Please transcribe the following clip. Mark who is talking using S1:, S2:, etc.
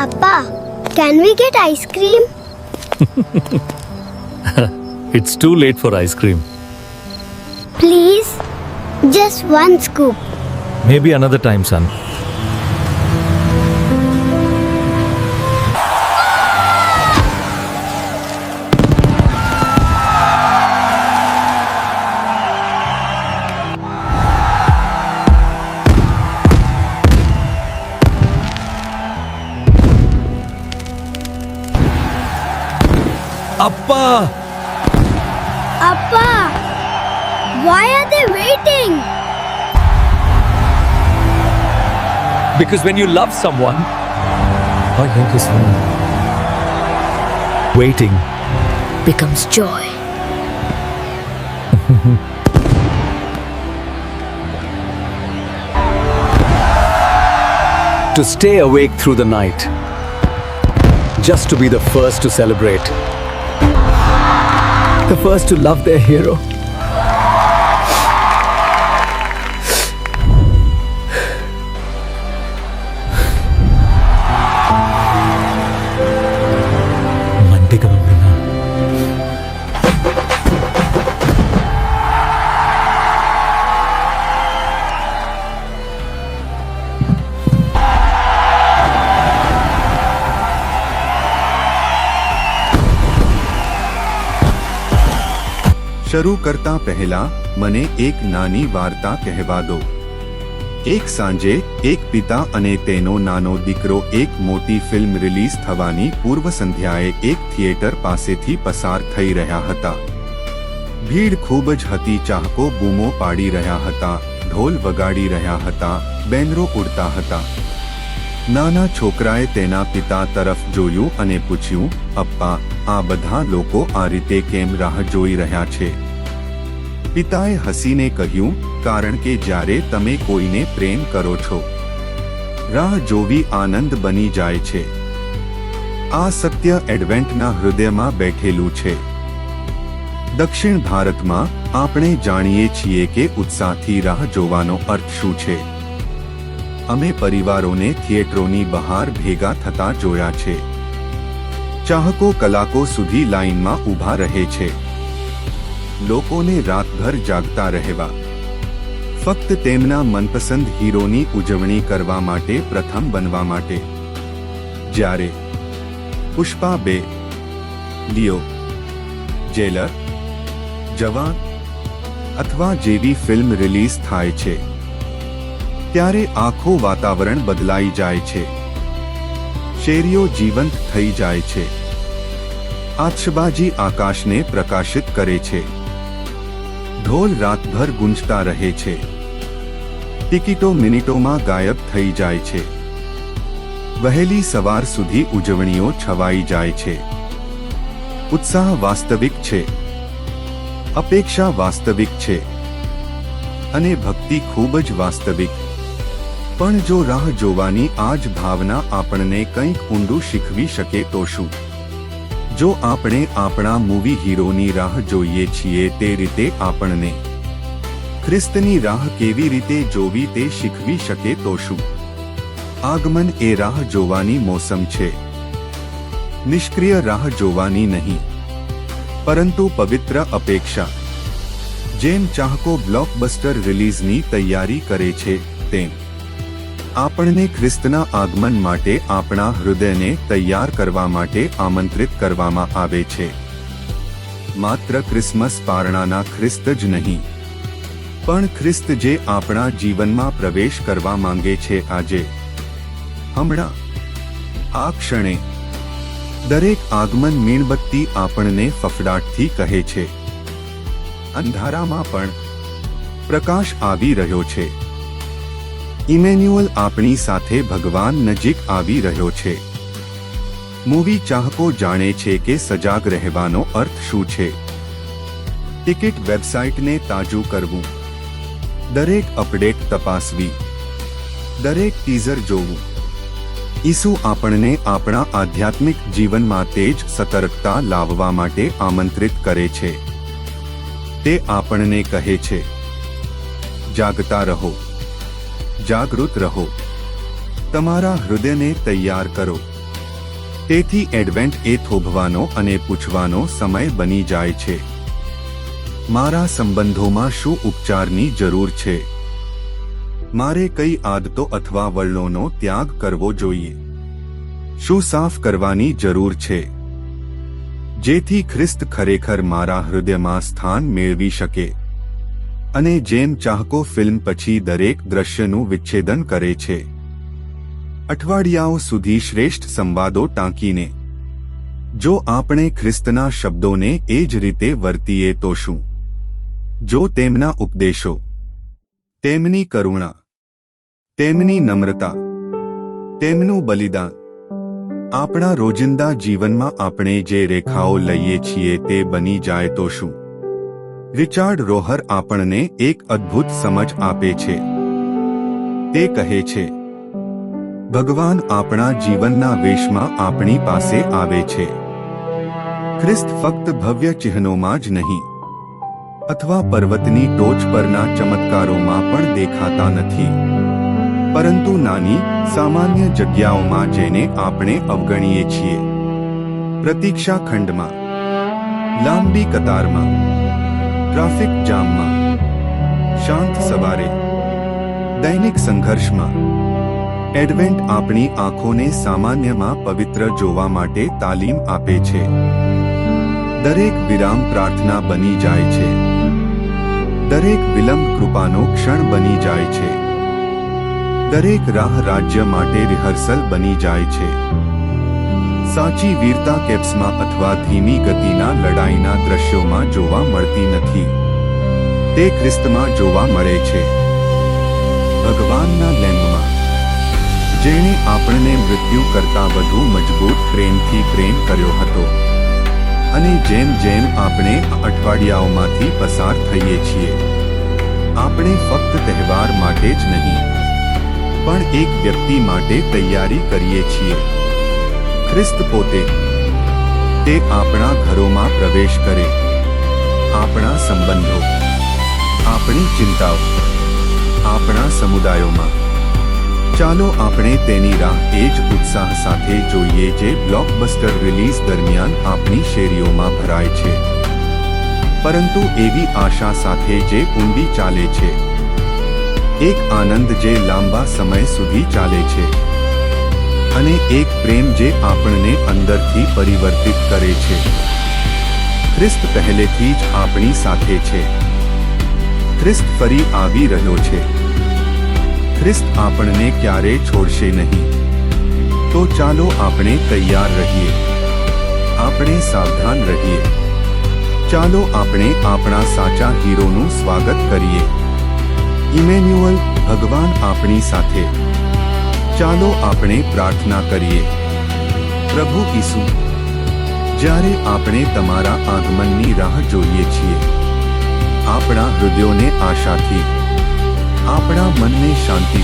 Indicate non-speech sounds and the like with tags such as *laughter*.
S1: అప్పా can we get ice cream
S2: it's too late for ice cream
S1: please just one scoop
S2: maybe another time son Appa!
S1: Appa, why are they waiting?
S2: Because when you love someone, I think his phone. Waiting.
S3: becomes joy. *laughs*
S4: to stay awake through the night, just to be the first to celebrate, the first to love their hero.
S5: શરૂ કરતા પહેલા મને એક નાની વાર્તા કહેવા દો. એક સાંજે એક પિતા અને તેનો નાનો દીકરો એક મોટી ફિલ્મ રિલીઝ થવાની પૂર્વ સંધ્યાએ એક થિયેટર પાસેથી પસાર થઈ રહ્યા હતા. ભીડ ખૂબ જ હતી, ચાહકો બૂમો પાડી રહ્યા હતા, ઢોલ વગાડી રહ્યા હતા, બેનરો ઉડતા હતા. નાના છોકરાએ તેના પિતા તરફ જોયું અને પૂછ્યું, અપ્પા આ બધા લોકો આ રીતે કેમ રાહ જોઈ રહ્યા છે? પિતાએ હસીને કહ્યું, કારણ કે જ્યારે તમે કોઈને પ્રેમ કરો છો, રાહ જોવી આનંદ બની જાય છે. આ સત્ય એડવેન્ટના હૃદયમાં બેઠેલું છે. દક્ષિણ ભારતમાં આપણે જાણીએ છીએ કે ઉત્સાહથી રાહ જોવાનો અર્થ શું છે. અમે પરિવારોને થિયેટરોની બહાર ભેગા થતા જોયા છે. ચાહકો કલાકો સુધી લાઇનમાં ઊભા રહે છે. લોકોને રાતભર જાગતા રહેવા. ફક્ત તેમના મનપસંદ હીરોની ઉજવણી કરવા માટે પ્રથમ બનવા માટે. જ્યારે પુષ્પા બે, લિયો, જેલર, જવાન અથવા જેવી ફિલ્મ રિલીઝ થાય છે. ત્યારે આખું વાતાવરણ બદલાઈ જાય છે. શેરીઓ જીવંત થઈ જાય છે. આતશબાજી આકાશને પ્રકાશિત કરે છે. ઢોલ રાતભર ગુંજતા રહે છે. ટિકિટો મિનિટોમાં ગાયબ થઈ જાય છે. વહેલી સવાર સુધી ઉજવણીઓ છવાઈ જાય છે. ઉત્સાહ વાસ્તવિક છે. અપેક્ષા વાસ્તવિક છે. અને ભક્તિ ખૂબ જ વાસ્તવિક પણ જો રાહ જોવાની આ જ ભાવના આપણને કંઈક ઊંડું શીખવી શકે તો શું? જો આપણે આપણા મૂવી હીરોની રાહ જોઈએ છીએ તે રીતે આપણને ખ્રિસ્તની રાહ કેવી રીતે જોવી તે શીખવી શકે તો શું? આગમન એ રાહ જોવાની મોસમ છે. નિષ્ક્રિય રાહ જોવાની નહીં. પરંતુ પવિત્ર અપેક્ષા. જેમ ચાહકો બ્લોકબસ્ટર રિલીઝની તૈયારી કરે છે, તેમ આપણને ખ્રિસ્તના આગમન માટે આપણા હૃદયને તૈયાર કરવા માટે આમંત્રિત કરવામાં આવે છે. માત્ર ક્રિસમસ પારણાના ખ્રિસ્ત જ નહીં. પણ ખ્રિસ્ત જે આપણા જીવનમાં પ્રવેશ કરવા માંગે છે આજે. હમણાં. આ ક્ષણે. દરેક આગમન મીણબત્તી આપણને ફફડાટથી કહે છે. અંધારામાં પણ. પ્રકાશ આવી રહ્યો છે. ઇમેન્યુઅલ આપણી સાથે ભગવાન નજીક આવી રહ્યો છે. મૂવી ચાહકો જાણે છે કે સજાગ રહેવાનો અર્થ શું છે. ટિકિટ વેબસાઇટને તાજું કરવું. દરેક અપડેટ તપાસવી. દરેક ટીઝર જોવું. ઈસુ આપણને આપણા આધ્યાત્મિક જીવનમાં તેજ સતર્કતા લાવવા માટે આમંત્રિત કરે છે. તે આપણને કહે છે. જાગતા રહો. જાગૃત રહો. તમારા હૃદયને તૈયાર કરો. તેથી એડવેન્ટ એ થોભવાનો અને પૂછવાનો સમય બની જાય છે. મારા સંબંધોમાં શું ઉપચારની જરૂર છે? મારે કઈ આદતો અથવા વલણોનો ત્યાગ કરવો જોઈએ? શું સાફ કરવાની જરૂર છે? જેથી ખ્રિસ્ત ખરેખર મારા હૃદયમાં સ્થાન મેળવી શકે. અને જેમ ચાહકો ફિલ્મ પછી દરેક દ્રશ્યનું વિચ્છેદન કરે છે. અઠવાડિયાઓ સુધી શ્રેષ્ઠ સંવાદો ટાંકીને. જો આપણે ખ્રિસ્તના શબ્દોને એ જ રીતે વર્તીએ તો શું? જો તેમના ઉપદેશો, તેમની કરુણા, તેમની નમ્રતા, તેમનું બલિદાન, આપણા રોજિંદા જીવનમાં આપણે જે રેખાઓ લઈએ છીએ તે બની જાય તો શું? રિચાર્ડ રોહર આપણને એક અદ્ભુત સમજ આપે છે. તે કહે છે, ભગવાન આપણા જીવનના વેશમાં આપણી પાસે આવે છે. ખ્રિસ્ત ફક્ત ભવ્ય ચિહ્નોમાં જ નહીં, અથવા પર્વતની ટોચ પરના ચમત્કારોમાં પણ દેખાતા નથી. પરંતુ નાની, સામાન્ય જગ્યાઓમાં જેને આપણે અવગણીએ છીએ પ્રતીક્ષા ખંડમાં લાંબી કતારમાં ટ્રાફિક જામમાં, શાંત સવારે, દૈનિક સંઘર્ષમાં. એડવેન્ટ આપણી આંખોને સામાન્યમાં પવિત્ર જોવા માટે તાલીમ આપે છે. દરેક વિરામ પ્રાર્થના બની જાય છે. દરેક વિલંબ કૃપાનો ક્ષણ બની જાય છે. દરેક રાહ રાજ્ય માટે રિહર્સલ બની જાય છે. સાચી વીરતા કેપ્સમાં અથવા ધીમી ગતિના લડાઈના દ્રશ્યોમાં જોવા મળતી નથી. તે ખ્રિસ્તમાં જોવા મળે છે. ભગવાનના લેમ્બમાં. જેણે આપણને મૃત્યુ કરતા વધુ મજબૂત પ્રેમથી પ્રેમ કર્યો હતો. અને જેમ જેમ આપણે અઠવાડિયાઓમાંથી પસાર થઈએ છીએ. આપણે ફક્ત તહેવાર માટે જ નહીં, પણ એક વ્યક્તિ માટે તૈયારી કરીએ છીએ. ખ્રિસ્ત પોતે તે આપણા ઘરોમાં પ્રવેશ કરે. આપણા સંબંધો, આપણી ચિંતાઓ, આપણા સમુદાયોમાં. ચાલો આપણે તેની રાહ એ જ ઉત્સાહ સાથે જોઈએ જે બ્લોકબસ્ટર રિલીઝ દરમિયાન આપણી શેરીઓમાં ભરાય છે. પરંતુ એવી આશા સાથે જે ઊંડી ચાલે છે. એક આનંદ જે લાંબા સમય સુધી ચાલે છે. અને એક પ્રેમ જે આપણને અંદરથી પરિવર્તિત કરે છે. ખ્રિસ્ત પહેલેથી જ આપણી સાથે છે. ખ્રિસ્ત ફરી આવી રહ્યો છે. ખ્રિસ્ત આપણને ક્યારે છોડશે નહીં. તો ચાલો આપણે તૈયાર રહીએ. આપણે સાવધાન રહીએ. ચાલો આપણે આપણા સાચા હીરોનું સ્વાગત કરીએ. ઇમેન્યુઅલ, ભગવાન આપણી સાથે. ચાલો આપણે પ્રાર્થના કરીએ. પ્રભુ ઈસુ, જ્યારે આપણે તમારા આગમનની રાહ જોઈએ છીએ, આપણા હૃદયોને આશાથી, આપણા મનને શાંતિ